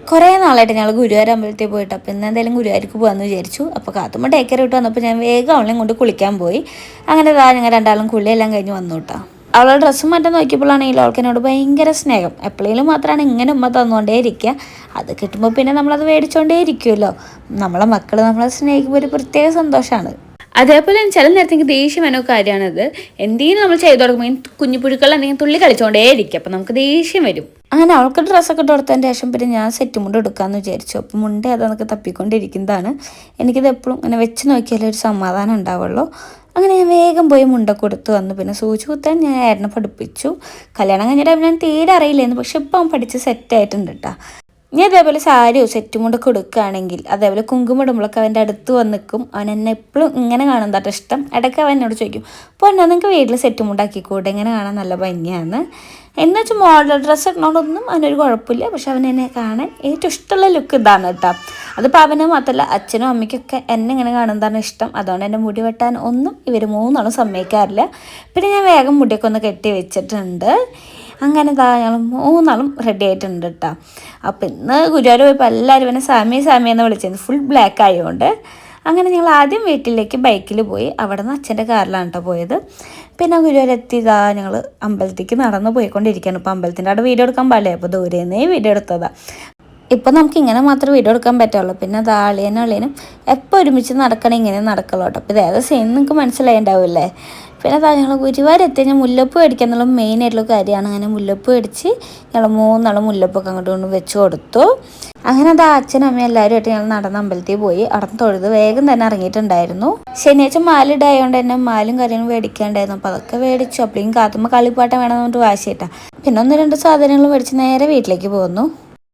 കുറേ നാളായിട്ട് ഞങ്ങൾ ഗുരുവായൂർ അമ്പലത്തിൽ പോയിട്ട് അപ്പോൾ ഇന്ന് എന്തായാലും ഗുരുവായൂർക്ക് പോകാമെന്ന് വിചാരിച്ചു. അപ്പോൾ കാത്തുമ്പോൾ ടേക്കർ ഇട്ട് വന്നപ്പോൾ ഞാൻ വേഗം അവളെയും കൊണ്ട് കുളിക്കാൻ പോയി. അങ്ങനെ ഇതാ ഞങ്ങൾ രണ്ടാളും കുളിയെല്ലാം കഴിഞ്ഞ് വന്നു കേട്ടോ അവളുടെ ഡ്രസ്സ് മാറ്റാൻ നോക്കിയപ്പോഴാണെങ്കിലും അവൾക്ക് എന്നോട് ഭയങ്കര സ്നേഹം. എപ്പോഴെങ്കിലും മാത്രമാണ് ഇങ്ങനെ ഉമ്മ തന്നുകൊണ്ടേ ഇരിക്കുക അത് കിട്ടുമ്പോൾ പിന്നെ നമ്മളത് മേടിച്ചുകൊണ്ടേ ഇരിക്കുമല്ലോ നമ്മളെ മക്കൾ നമ്മളെ സ്നേഹിക്കുമ്പോൾ ഒരു പ്രത്യേക സന്തോഷമാണ് അതേപോലെ തന്നെ ചില നേരത്തെ എനിക്ക് ദേഷ്യം വേണോ കാര്യമാണത്. എന്തെങ്കിലും നമ്മൾ ചെയ്തു തുടങ്ങുമ്പോൾ കുഞ്ഞു പുഴുക്കൾ എന്തെങ്കിലും തുള്ളി കളിച്ചുകൊണ്ടേ ഇരിക്കും. അപ്പം നമുക്ക് ദേഷ്യം വരും. അങ്ങനെ അവൾക്ക് ഡ്രസ്സൊക്കെ ഇട്ട് ശേഷം പിന്നെ ഞാൻ സെറ്റ് മുണ്ട് എടുക്കാമെന്ന് വിചാരിച്ചു. അപ്പം മുണ്ട് അതൊക്കെ തപ്പിക്കൊണ്ടിരിക്കുന്നതാണ്. എനിക്കിത് എപ്പോഴും ഇങ്ങനെ വെച്ച് നോക്കിയാലേ ഒരു സമാധാനം ഉണ്ടാവുള്ളൂ. അങ്ങനെ ഞാൻ വേഗം പോയി മുണ്ടൊക്കെ കൊടുത്തു വന്നു. പിന്നെ സൂചി കുത്താൻ ഞാൻ ഏട്ടനെ പഠിപ്പിച്ചു. കല്യാണം കഴിഞ്ഞിട്ട് ഞാൻ തീരെ അറിയില്ലായിരുന്നു. പക്ഷെ ഇപ്പം അവൻ പഠിച്ച് സെറ്റായിട്ടുണ്ട് കേട്ടോ ഞാൻ അതേപോലെ സാരിയോ സെറ്റും കൊണ്ടൊക്കെ കൊടുക്കുകയാണെങ്കിൽ അതേപോലെ കുങ്കുമിടുമ്പോഴൊക്കെ അവന്റെ അടുത്ത് വന്ന് നിൽക്കും. അവൻ എന്നെ എപ്പോഴും ഇങ്ങനെ കാണുന്നതാട്ടോ ഇഷ്ടം. ഇടയ്ക്ക് അവൻ എന്നോട് ചോദിക്കും അപ്പോൾ എന്നാ നിങ്ങൾക്ക് വീട്ടിൽ സെറ്റും ഉണ്ടാക്കിക്കൂടെ ഇങ്ങനെ കാണാൻ നല്ല ഭംഗിയാണ് എന്ന് വെച്ചാൽ മോഡൽ ഡ്രസ്സ് ഇടണോടൊന്നും അവനൊരു കുഴപ്പമില്ല. പക്ഷെ അവൻ എന്നെ കാണാൻ ഏറ്റവും ഇഷ്ടമുള്ള ലുക്ക് ഇതാണ് കേട്ടോ. അതിപ്പോൾ അവന് മാത്രമല്ല അച്ഛനും അമ്മയ്ക്കൊക്കെ എന്നെ ഇങ്ങനെ കാണുന്നതാണ് ഇഷ്ടം. അതുകൊണ്ട് എന്റെ മുടി വെട്ടാൻ ഒന്നും ഇവർ മൂന്നാളും സമ്മതിക്കാറില്ല. പിന്നെ ഞാൻ വേഗം മുടിയൊക്കെ ഒന്ന് കെട്ടി വെച്ചിട്ടുണ്ട്. അങ്ങനെ ഇതാ ഞങ്ങൾ മൂന്നാളും റെഡി ആയിട്ടുണ്ട് കേട്ടോ അപ്പം ഇന്ന് ഗുരുവായൂർ പോയപ്പോൾ എല്ലാവരും എന്നെ സാമി സാമി എന്ന് വിളിച്ചിരുന്നു. ഫുൾ ബ്ലാക്ക് ആയതുകൊണ്ട് അങ്ങനെ ഞങ്ങൾ ആദ്യം വീട്ടിലേക്ക് ബൈക്കിൽ പോയി. അവിടെ നിന്ന് അച്ഛന്റെ കാറിലാണ് കേട്ടോ പോയത്. പിന്നെ ഗുരുവായൂർ എത്തിയതാ ഞങ്ങൾ അമ്പലത്തേക്ക് നടന്ന് പോയിക്കൊണ്ടിരിക്കുകയാണ് ഇപ്പോൾ അമ്പലത്തിന്റെ അവിടെ വീഡിയോ എടുക്കാൻ പാടില്ലേ? അപ്പോൾ ദൂരെ നിന്നേ വീഡിയോ എടുത്തതാ. ഇപ്പം നമുക്ക് ഇങ്ങനെ മാത്രം വീഡിയോ എടുക്കാൻ പറ്റുള്ളൂ. പിന്നെ അത് ആളിയനും അളിയനും എപ്പോൾ ഒരുമിച്ച് നടക്കണം ഇങ്ങനെ നടക്കുള്ളൂ കേട്ടോ അപ്പോൾ ഇത് സെയിം നിങ്ങൾക്ക് മനസ്സിലായിണ്ടാവില്ലേ? പിന്നെ ഞങ്ങൾ ഗുരുവായൂർ എത്തി ഞാൻ മുല്ലപ്പൂ എന്നുള്ള മെയിൻ ആയിട്ടുള്ള കാര്യമാണ്. അങ്ങനെ മുല്ലപ്പൂ മേടിച്ച് ഞങ്ങൾ മൂന്നാളും മുല്ലപ്പൊക്കെ അങ്ങോട്ട് കൊണ്ട് വെച്ച് കൊടുത്തു. അങ്ങനെ അതാ അച്ഛനും അമ്മയും എല്ലാവരും ആയിട്ട് ഞങ്ങൾ നടന്ന അമ്പലത്തിൽ പോയി. അവിടെ തൊഴുത് വേഗം തന്നെ ഇറങ്ങിയിട്ടുണ്ടായിരുന്നു. ശനിയാഴ്ച മാലിടായതുകൊണ്ട് തന്നെ മാലും കാര്യങ്ങളും മേടിക്കാണ്ടായിരുന്നു. അപ്പോൾ അതൊക്കെ മേടിച്ചു. അപ്പോഴേക്കും കാത്തുമ്പോൾ കളിപ്പാട്ടം വേണമെന്ന് പറഞ്ഞിട്ട് വാശിയിട്ടാണ് പിന്നെ ഒന്ന് രണ്ട് സാധനങ്ങൾ മേടിച്ച് നേരെ വീട്ടിലേക്ക് പോന്നു.